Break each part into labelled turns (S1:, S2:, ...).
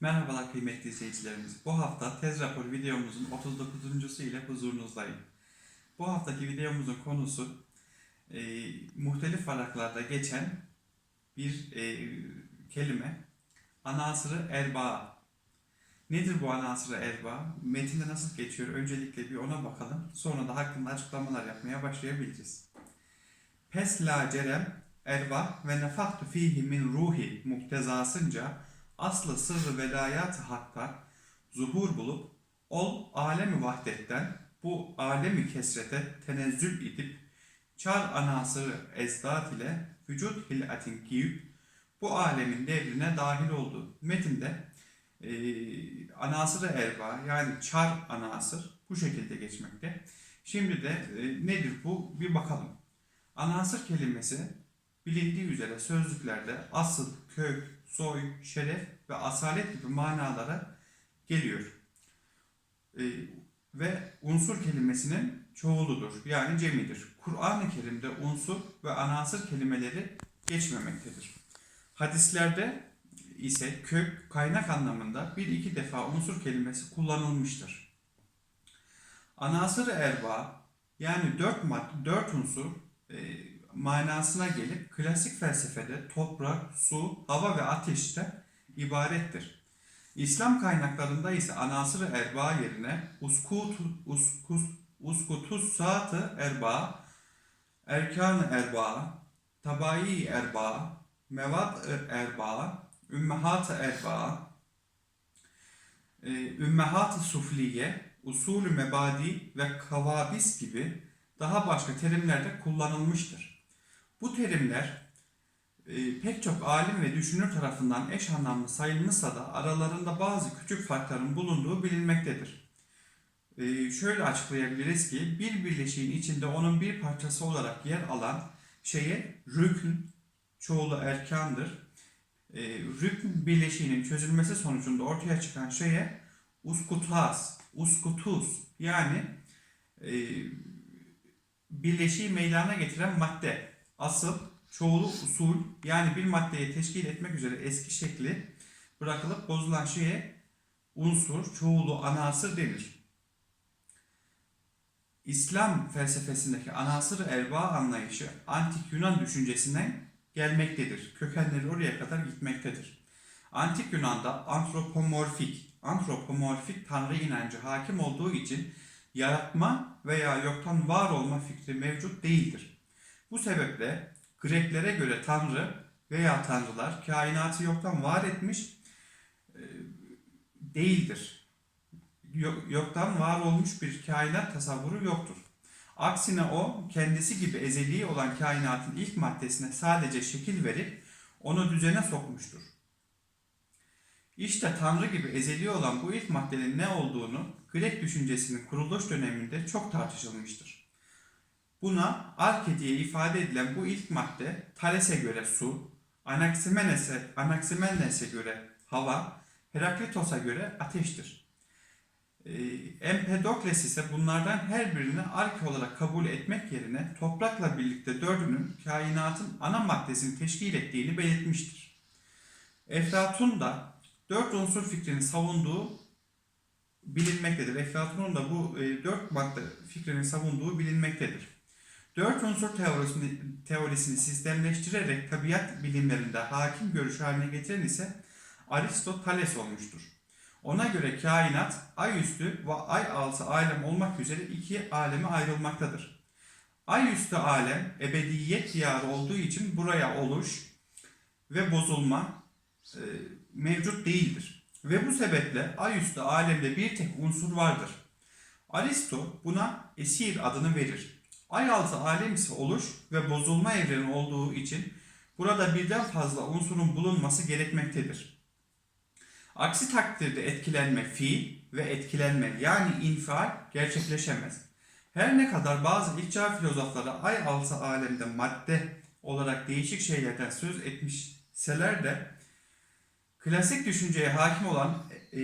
S1: Merhabalar kıymetli izleyicilerimiz. Bu hafta tez rapor videomuzun 39. ile huzurunuzdayım. Bu haftaki videomuzun konusu e, muhtelif varaklarda geçen bir e, kelime anasırı erba. Nedir bu anasırı erba? Metinde nasıl geçiyor? Öncelikle bir ona bakalım. Sonra da hakkında açıklamalar yapmaya başlayabiliriz. Pes la cerem erba ve nefaktu fihi min ruhi muktezasınca aslı sırrı velayat hakka zuhur bulup ol alemi vahdetten bu alemi kesrete tenezzül edip çar anasırı ezdat ile vücut hilatin giyip bu alemin devrine dahil oldu. Metinde e, anasırı erba yani çar anasır bu şekilde geçmekte. Şimdi de e, nedir bu bir bakalım. Anasır kelimesi bilindiği üzere sözlüklerde asıl, kök, soy, şeref ve asalet gibi manalara geliyor. Ee, ve unsur kelimesinin çoğuludur. Yani cemidir. Kur'an-ı Kerim'de unsur ve anasır kelimeleri geçmemektedir. Hadislerde ise kök, kaynak anlamında bir iki defa unsur kelimesi kullanılmıştır. Anasır erba yani dört madde, dört unsur e, manasına gelip klasik felsefede toprak, su, hava ve ateşte ibarettir. İslam kaynaklarında ise anasır erba yerine uskut, uskus, uskutus saatı erba, erkan erba, tabai erba, mevat erba, ümmehat erba, e, ümmehat sufliye, usulü mebadi ve kavabis gibi daha başka terimlerde kullanılmıştır. Bu terimler e, pek çok alim ve düşünür tarafından eş anlamlı sayılmışsa da aralarında bazı küçük farkların bulunduğu bilinmektedir. E, şöyle açıklayabiliriz ki bir birleşiğin içinde onun bir parçası olarak yer alan şeye rükn, çoğulu erkandır. E, rükn birleşiğinin çözülmesi sonucunda ortaya çıkan şeye uskutas, uskutus yani birleşiği meydana getiren madde, asıl, çoğulu usul yani bir maddeyi teşkil etmek üzere eski şekli bırakılıp bozulan şeye unsur, çoğulu, anasır denir. İslam felsefesindeki anasır erba anlayışı antik Yunan düşüncesinden gelmektedir. Kökenleri oraya kadar gitmektedir. Antik Yunan'da antropomorfik, antropomorfik tanrı inancı hakim olduğu için yaratma veya yoktan var olma fikri mevcut değildir. Bu sebeple Greklere göre tanrı veya tanrılar kainatı yoktan var etmiş e, değildir. Yoktan var olmuş bir kainat tasavvuru yoktur. Aksine o kendisi gibi ezeli olan kainatın ilk maddesine sadece şekil verip onu düzene sokmuştur. İşte Tanrı gibi ezeli olan bu ilk maddenin ne olduğunu Grek düşüncesinin kuruluş döneminde çok tartışılmıştır. Buna arke diye ifade edilen bu ilk madde Thales'e göre su, Anaximenes'e Anaximenes'e göre hava, Heraklitos'a göre ateştir. Ee, Empedokles ise bunlardan her birini arke olarak kabul etmek yerine toprakla birlikte dördünün kainatın ana maddesini teşkil ettiğini belirtmiştir. Eflatun da dört unsur fikrini savunduğu bilinmektedir. Eflatun'un da bu e, dört madde fikrini savunduğu bilinmektedir. Dört unsur teorisini, teorisini sistemleştirerek tabiat bilimlerinde hakim görüş haline getiren ise Aristoteles olmuştur. Ona göre kainat ay üstü ve ay altı alem olmak üzere iki aleme ayrılmaktadır. Ay üstü alem ebediyet diyarı olduğu için buraya oluş ve bozulma e, mevcut değildir. Ve bu sebeple ay üstü alemde bir tek unsur vardır. Aristo buna esir adını verir. Ay altı alem ise oluş ve bozulma evreni olduğu için burada birden fazla unsurun bulunması gerekmektedir. Aksi takdirde etkilenme fiil ve etkilenme yani infial gerçekleşemez. Her ne kadar bazı ilk çağ filozofları ay altı alemde madde olarak değişik şeylerden söz etmişseler de klasik düşünceye hakim olan e,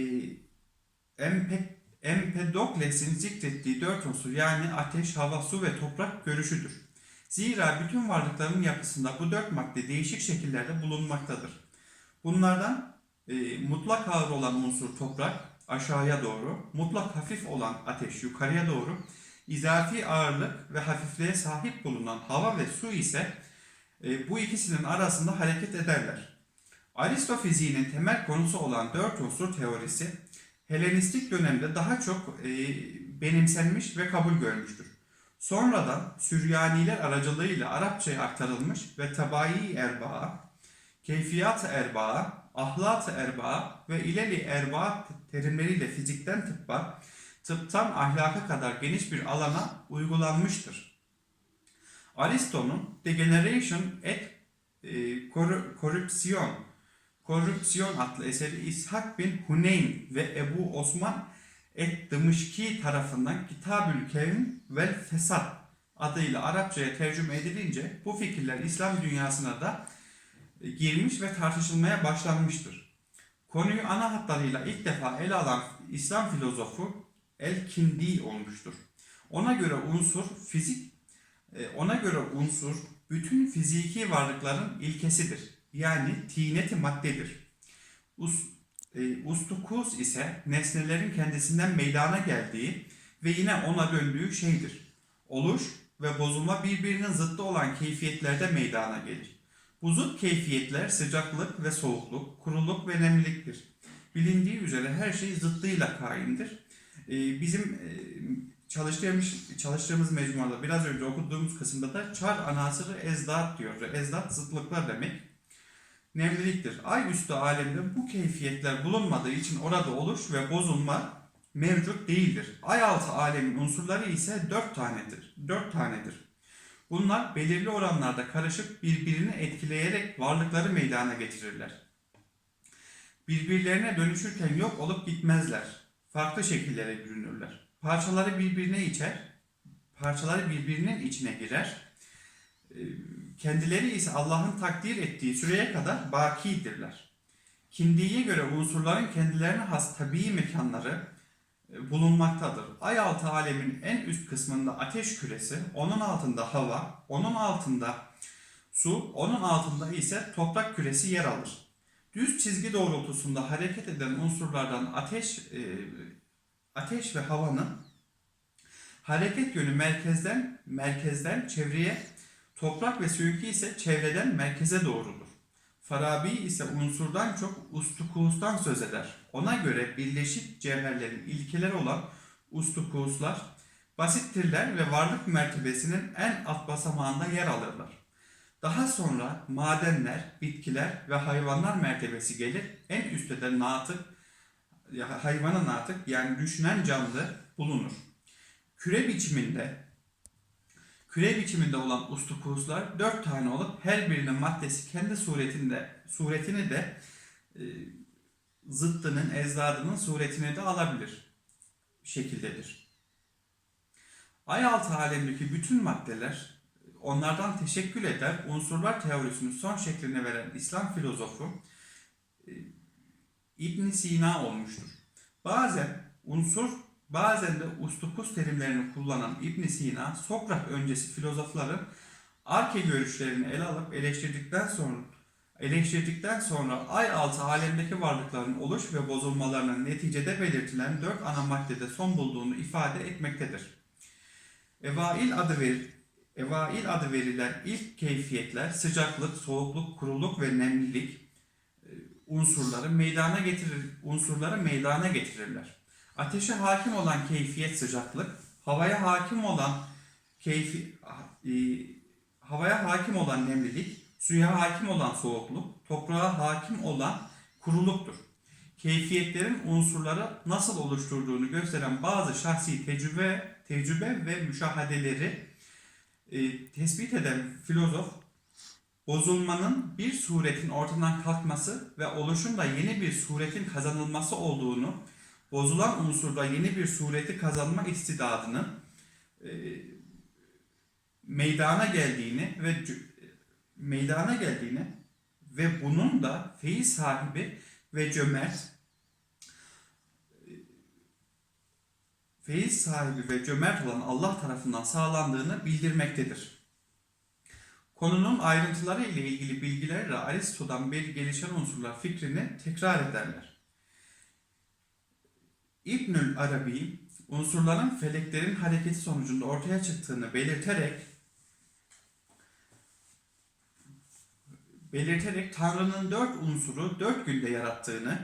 S1: Empe, Empedokles'in zikrettiği dört unsur yani ateş, hava, su ve toprak görüşüdür. Zira bütün varlıkların yapısında bu dört madde değişik şekillerde bulunmaktadır. Bunlardan e, mutlak ağır olan unsur toprak aşağıya doğru, mutlak hafif olan ateş yukarıya doğru, izafi ağırlık ve hafifliğe sahip bulunan hava ve su ise e, bu ikisinin arasında hareket ederler. Aristo fiziğinin temel konusu olan dört unsur teorisi Helenistik dönemde daha çok e, benimsenmiş ve kabul görmüştür. Sonradan Süryaniler aracılığıyla Arapçaya aktarılmış ve tabai erbaa, keyfiyat erbaa, ahlat erbaa ve ileli erbaa terimleriyle fizikten tıbba, tıptan ahlaka kadar geniş bir alana uygulanmıştır. Aristo'nun Degeneration et e, Corru- Corruption Korrupsiyon adlı eseri İshak bin Huneyn ve Ebu Osman et-Dımışki tarafından Kitabül Kevn vel Fesat adıyla Arapçaya tercüme edilince bu fikirler İslam dünyasına da girmiş ve tartışılmaya başlanmıştır. Konuyu ana hatlarıyla ilk defa ele alan İslam filozofu El-Kindi olmuştur. Ona göre unsur fizik e, ona göre unsur bütün fiziki varlıkların ilkesidir. Yani tineti maddedir. Us, e, ustukus ise nesnelerin kendisinden meydana geldiği ve yine ona döndüğü şeydir. Oluş ve bozulma birbirinin zıttı olan keyfiyetlerde meydana gelir. Bu zıt keyfiyetler sıcaklık ve soğukluk, kuruluk ve nemliliktir. Bilindiği üzere her şey zıttıyla kaimdir. E, bizim e, çalıştığımız, çalıştığımız mecmuada biraz önce okuduğumuz kısımda da çar anasırı ezdat diyor. Ezdat zıtlıklar demek nemliliktir. Ay üstü alemde bu keyfiyetler bulunmadığı için orada oluş ve bozulma mevcut değildir. Ay altı alemin unsurları ise dört tanedir. Dört tanedir. Bunlar belirli oranlarda karışık birbirini etkileyerek varlıkları meydana getirirler. Birbirlerine dönüşürken yok olup gitmezler. Farklı şekillere bürünürler. Parçaları birbirine içer, parçaları birbirinin içine girer. Kendileri ise Allah'ın takdir ettiği süreye kadar bakidirler. Kindiye göre unsurların kendilerine has tabii mekanları e, bulunmaktadır. Ay altı alemin en üst kısmında ateş küresi, onun altında hava, onun altında su, onun altında ise toprak küresi yer alır. Düz çizgi doğrultusunda hareket eden unsurlardan ateş, e, ateş ve havanın hareket yönü merkezden merkezden çevreye Toprak ve suyunki ise çevreden merkeze doğrudur. Farabi ise unsurdan çok ustukustan söz eder. Ona göre birleşik cevherlerin ilkeleri olan ustukuslar basittirler ve varlık mertebesinin en alt basamağında yer alırlar. Daha sonra madenler, bitkiler ve hayvanlar mertebesi gelir. En üstte de natık, hayvana natık yani düşünen canlı bulunur. Küre biçiminde Küre biçiminde olan ustukuslar dört tane olup her birinin maddesi kendi suretinde suretini de e, zıttının, ezdadının suretini de alabilir şekildedir. Ay altı alemdeki bütün maddeler onlardan teşekkül eder. Unsurlar teorisinin son şeklini veren İslam filozofu e, İbn Sina olmuştur. Bazen unsur Bazen de ustukus terimlerini kullanan İbn Sina, Sokrat öncesi filozofların arke görüşlerini ele alıp eleştirdikten sonra eleştirdikten sonra ay altı alemdeki varlıkların oluş ve bozulmalarının neticede belirtilen dört ana maddede son bulduğunu ifade etmektedir. Evail adı ver, Evail adı verilen ilk keyfiyetler sıcaklık, soğukluk, kuruluk ve nemlilik e, unsurları meydana getirir unsurları meydana getirirler. Ateşe hakim olan keyfiyet sıcaklık, havaya hakim olan keyfi e, havaya hakim olan nemlilik, suya hakim olan soğukluk, toprağa hakim olan kuruluktur. Keyfiyetlerin unsurları nasıl oluşturduğunu gösteren bazı şahsi tecrübe, tecrübe ve müşahedeleri e, tespit eden filozof, bozulmanın bir suretin ortadan kalkması ve oluşun da yeni bir suretin kazanılması olduğunu bozulan unsurda yeni bir sureti kazanma istidadının e, meydana geldiğini ve meydana geldiğini ve bunun da feyiz sahibi ve cömert feyiz sahibi ve cömert olan Allah tarafından sağlandığını bildirmektedir. Konunun ayrıntıları ile ilgili bilgilerle Aristo'dan beri gelişen unsurlar fikrini tekrar ederler. İbnül Arabi, unsurların feleklerin hareketi sonucunda ortaya çıktığını belirterek belirterek Tanrı'nın dört unsuru dört günde yarattığını,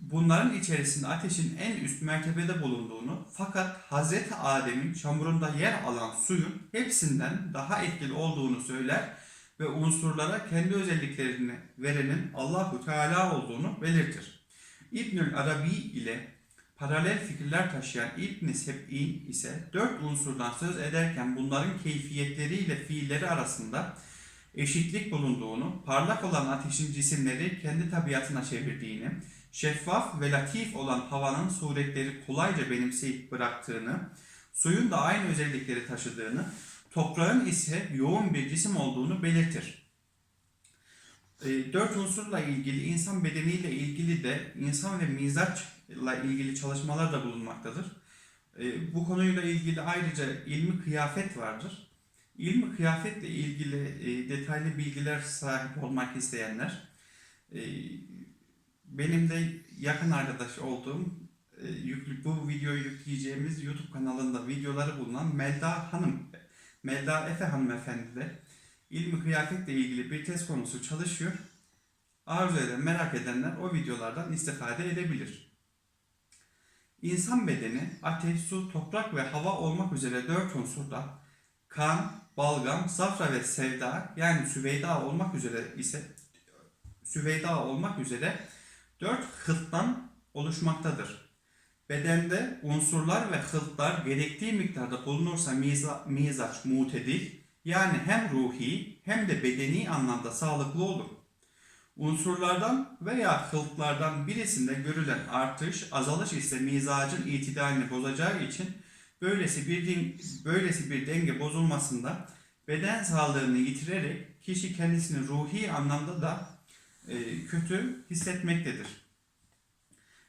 S1: bunların içerisinde ateşin en üst mertebede bulunduğunu fakat Hazreti Adem'in çamurunda yer alan suyun hepsinden daha etkili olduğunu söyler ve unsurlara kendi özelliklerini verenin Allahu Teala olduğunu belirtir. İbnül Arabi ile paralel fikirler taşıyan İbn Seb'in ise dört unsurdan söz ederken bunların keyfiyetleriyle fiilleri arasında eşitlik bulunduğunu, parlak olan ateşin cisimleri kendi tabiatına çevirdiğini, şeffaf ve latif olan havanın suretleri kolayca benimseyip bıraktığını, suyun da aynı özellikleri taşıdığını, toprağın ise yoğun bir cisim olduğunu belirtir. E, Dört unsurla ilgili insan bedeniyle ilgili de insan ve mizaçla ilgili çalışmalar da bulunmaktadır. E, Bu konuyla ilgili ayrıca ilmi kıyafet vardır. İlmi kıyafetle ilgili e, detaylı bilgiler sahip olmak isteyenler, benim de yakın arkadaş olduğum, yüklü, bu videoyu yükleyeceğimiz YouTube kanalında videoları bulunan Melda Hanım, Melda Efe hanımefendi de ilmi kıyafetle ilgili bir test konusu çalışıyor. Arzu eden, merak edenler o videolardan istifade edebilir. İnsan bedeni ateş, su, toprak ve hava olmak üzere dört unsurda kan, balgam, safra ve sevda yani süveyda olmak üzere ise süveyda olmak üzere dört hılttan oluşmaktadır. Bedende unsurlar ve hıltlar gerektiği miktarda bulunursa miza, mizaç mutedil yani hem ruhi hem de bedeni anlamda sağlıklı olur. Unsurlardan veya hıltlardan birisinde görülen artış, azalış ise mizacın itidalini bozacağı için böylesi bir den- böylesi bir denge bozulmasında beden sağlığını yitirerek kişi kendisini ruhi anlamda da e, kötü hissetmektedir.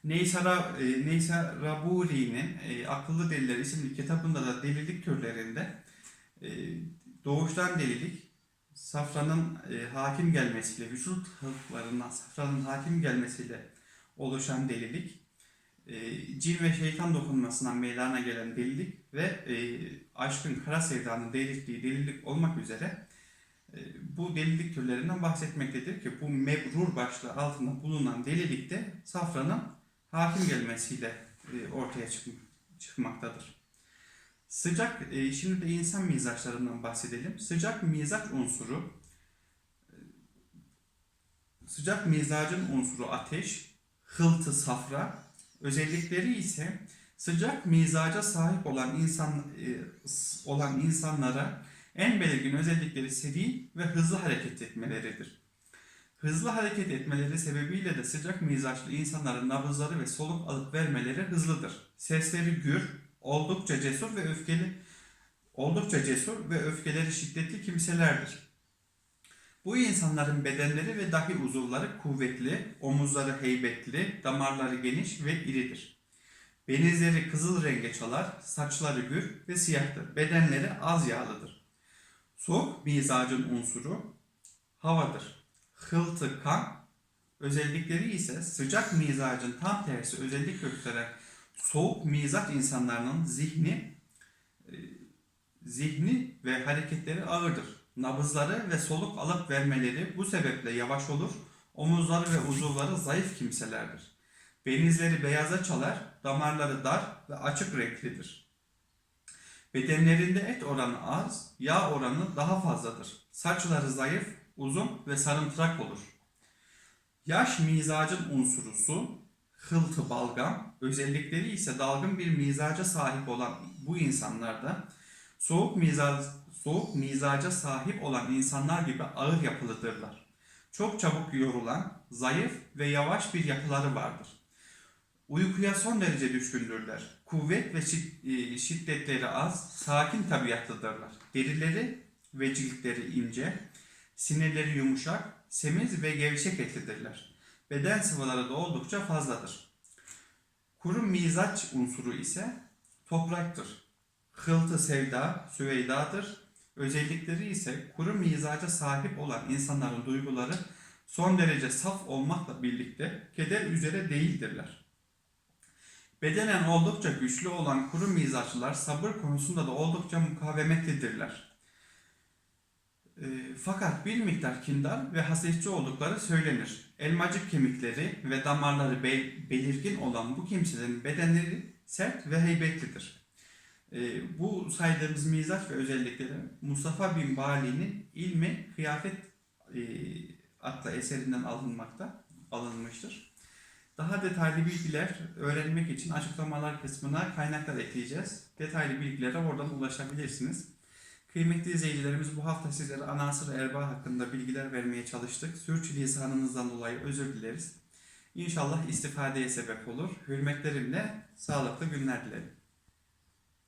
S1: Neysara, e, Neysaraburi'nin e, Akıllı Deliler isimli kitabında da delilik türlerinde doğuştan delilik, safranın e, hakim gelmesiyle, vücut hılklarından safranın hakim gelmesiyle oluşan delilik, e, cin ve şeytan dokunmasından meydana gelen delilik ve e, aşkın kara sevdanın delirttiği delilik olmak üzere e, bu delilik türlerinden bahsetmektedir ki bu mebrur başlığı altında bulunan delilikte safranın hakim gelmesiyle e, ortaya çıkm- çıkmaktadır. Sıcak, e, şimdi de insan mizaçlarından bahsedelim. Sıcak mizaç unsuru, e, sıcak mizacın unsuru ateş, hıltı safra, özellikleri ise sıcak mizaca sahip olan insan e, olan insanlara en belirgin özellikleri seri ve hızlı hareket etmeleridir. Hızlı hareket etmeleri sebebiyle de sıcak mizaçlı insanların nabızları ve soluk alıp vermeleri hızlıdır. Sesleri gür, oldukça cesur ve öfkeli oldukça cesur ve öfkeleri şiddetli kimselerdir. Bu insanların bedenleri ve dahi uzuvları kuvvetli, omuzları heybetli, damarları geniş ve iridir. Benizleri kızıl renge çalar, saçları gür ve siyahtır. Bedenleri az yağlıdır. Soğuk mizacın unsuru havadır. Hıltı kan, özellikleri ise sıcak mizacın tam tersi özellik gösteren soğuk mizaç insanların zihni e, zihni ve hareketleri ağırdır. Nabızları ve soluk alıp vermeleri bu sebeple yavaş olur. Omuzları ve uzuvları zayıf kimselerdir. Benizleri beyaza çalar, damarları dar ve açık renklidir. Bedenlerinde et oranı az, yağ oranı daha fazladır. Saçları zayıf, uzun ve sarımtırak olur. Yaş mizacın unsuru su, hıltı balgam, özellikleri ise dalgın bir mizaca sahip olan bu insanlarda soğuk mizac, soğuk mizaca sahip olan insanlar gibi ağır yapılıdırlar. Çok çabuk yorulan, zayıf ve yavaş bir yapıları vardır. Uykuya son derece düşkündürler. Kuvvet ve e, şiddetleri az, sakin tabiatlıdırlar. Derileri ve ciltleri ince, sinirleri yumuşak, semiz ve gevşek etlidirler. Beden sıvıları da oldukça fazladır. Kuru mizaç unsuru ise topraktır. Hıltı sevda, süveydadır. Özellikleri ise kuru mizaca sahip olan insanların duyguları son derece saf olmakla birlikte keder üzere değildirler. Bedenen oldukça güçlü olan kuru mizaçlılar sabır konusunda da oldukça mukavemetlidirler. E, fakat bir miktar kindar ve hasetçi oldukları söylenir. Elmacık kemikleri ve damarları bel- belirgin olan bu kimselerin bedenleri sert ve heybetlidir. E, bu saydığımız mizaç ve özellikleri Mustafa bin Bali'nin İlmi Kıyafet e, adlı eserinden alınmakta, alınmıştır. Daha detaylı bilgiler öğrenmek için açıklamalar kısmına kaynaklar ekleyeceğiz. Detaylı bilgilere oradan ulaşabilirsiniz. Kıymetli izleyicilerimiz bu hafta sizlere Anasır Erbaa hakkında bilgiler vermeye çalıştık. Sürçülisanımızdan dolayı özür dileriz. İnşallah istifadeye sebep olur. Hürmetlerimle sağlıklı günler dilerim.